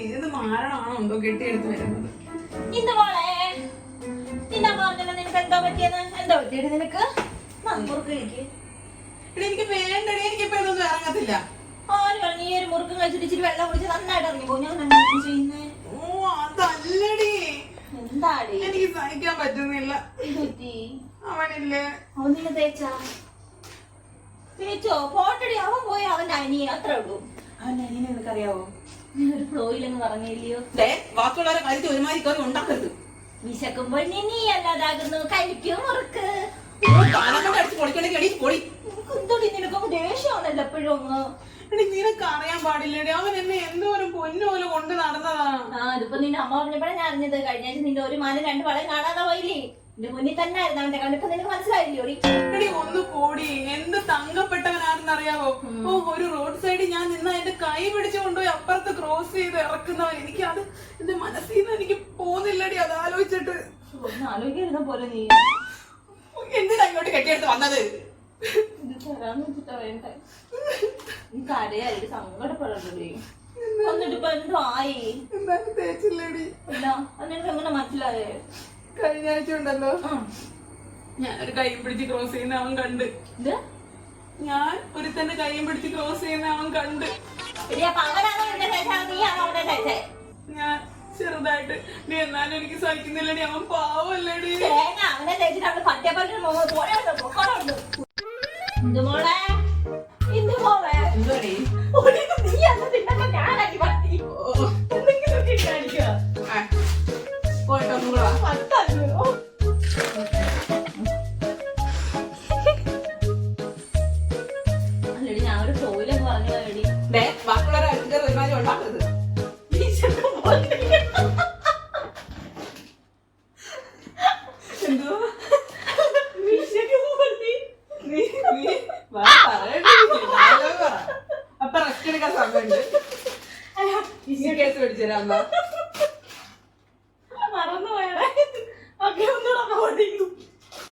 ഏത് മാരണമാണോ? എന്തോ കെട്ടിയെടുത്ത് വരുന്നത്. ഇന്ന് മോളെ നിന്നെ പറഞ്ഞല്ലോ നിനക്ക് എന്തോ പറ്റിയെന്ന്? എന്തോ പറ്റിയത് നിനക്ക്? മുറുക്ക് എനിക്ക്. വേണ്ടടി ഇതൊന്നും ഇറങ്ങത്തില്ല. ആര് പറഞ്ഞു ഈ ഒരു മുറുക്കും കഴിച്ചിട്ട് ഇച്ചിരി വെള്ളം കുടിച്ച് നന്നായിട്ട് ഇറങ്ങി പോകും ഞാൻ എന്താണ് ചെയ്യുന്നേ? ഓ അതല്ലടി. എന്താടി? എനിക്ക് സഹിക്കാൻ പറ്റുന്നില്ല. ഇത് അവനില്ലേ. തേച്ചാ? തേച്ചോ? പോട്ടടി അവൻ പോയി അവന്റെ അനിയെ അത്രേ ഉള്ളൂ. അവന്റെ അനിയനെ നിനക്കറിയാവോ? നീ ഒരു ഫ്ലോയിലെന്ന് പറഞ്ഞില്ലയോ? ദേ ബാക്കിയുള്ളവരെ കാര്യത്തിൽ ഒരുമാതിരി കയറി ഉണ്ടാക്കരുത്. വിശക്കുമ്പോൾ നീ നീ അല്ലാതാകുന്നു കഴിക്കും മുറുക്ക് കാലം അടിച്ച് പൊളിക്കണമെങ്കിൽ എടി പൊളി. നിനക്ക് എന്തോടി നിനക്ക് ദേഷ്യമാണല്ലോ എപ്പോഴും ഒന്ന് എടി നിനക്ക് അറിയാൻ പാടില്ലടി. അവൻ എന്നെ എന്തോരം പൊന്നു കൊണ്ട് നടന്നതാ. ആ ഇതിപ്പോ നിന്റെ അമ്മ പറഞ്ഞപ്പോഴാണ് ഞാൻ അറിഞ്ഞത്. കഴിഞ്ഞ ആഴ്ച നിന്റെ ഒരു മാനം രണ്ട് വളയും കാണാതെ പോയില്ലേ? നിന്റെ മുന്നിൽ തന്നെ ആയിരുന്നു അവന്റെ കണ്ടിപ്പോ നിനക്ക് മനസ്സിലായില്ലോടി? എടി ഒന്ന് പോടി. എന്ത് തങ്കപ്പെട്ടവനാണെന്ന് അറിയാവോ? ഓ ഒരു റോഡ് സൈഡിൽ ഞാൻ നിന്ന് എന്റെ കൈ പിടിച്ചു കൊണ്ടുപോയി അപ്പുറത്ത് ക്രോസ് ചെയ്ത് ഇറക്കുന്നവൻ എനിക്ക് അത് എന്റെ മനസ്സിൽ നിന്ന് എനിക്ക് പോകുന്നില്ലടി അത് ആലോചിച്ചിട്ട്. ഒന്ന് ആലോചിക്കുന്ന പോലെ നീ. എന്തിനാ ഇങ്ങോട്ട് കെട്ടിയെടുത്ത് വന്നത്? ഇത് തരാന്ന് വെച്ചിട്ടാ വേണ്ടേ? കരയായി സങ്കടപ്പെടണ്ടേ എന്നിട്ട് ഇപ്പൊ എന്തോ ആയി? തേച്ചില്ലടി. അത് എങ്ങനെ മനസ്സിലായേ? കഴിഞ്ഞ ആഴ്ച ഉണ്ടല്ലോ. ഞാൻ ഞാനൊരു കൈ പിടിച്ച് ക്രോസ് ചെയ്യുന്ന അവൻ കണ്ട്. ഇത് ഒരു തന്നെ കയ്യും പിടിച്ച് ക്രോസ് ചെയ്യുന്ന അവൻ കണ്ട്. ഞാൻ ചെറുതായിട്ട് നീ എന്നാലും എനിക്ക് സഹിക്കുന്നില്ലടി. അവൻ പാവല്ലടി എന്ത് മോളെ? എന്ത് മോളെ? എന്തോടി? അടുത്ത് കയറി ഒരുമാതിരി ഉണ്ടാക്കരുത്. അപ്പൊ റെസ്റ്റ് എടുക്കാൻ സമയമുണ്ട്. കേസ് പിടിച്ചു തരാം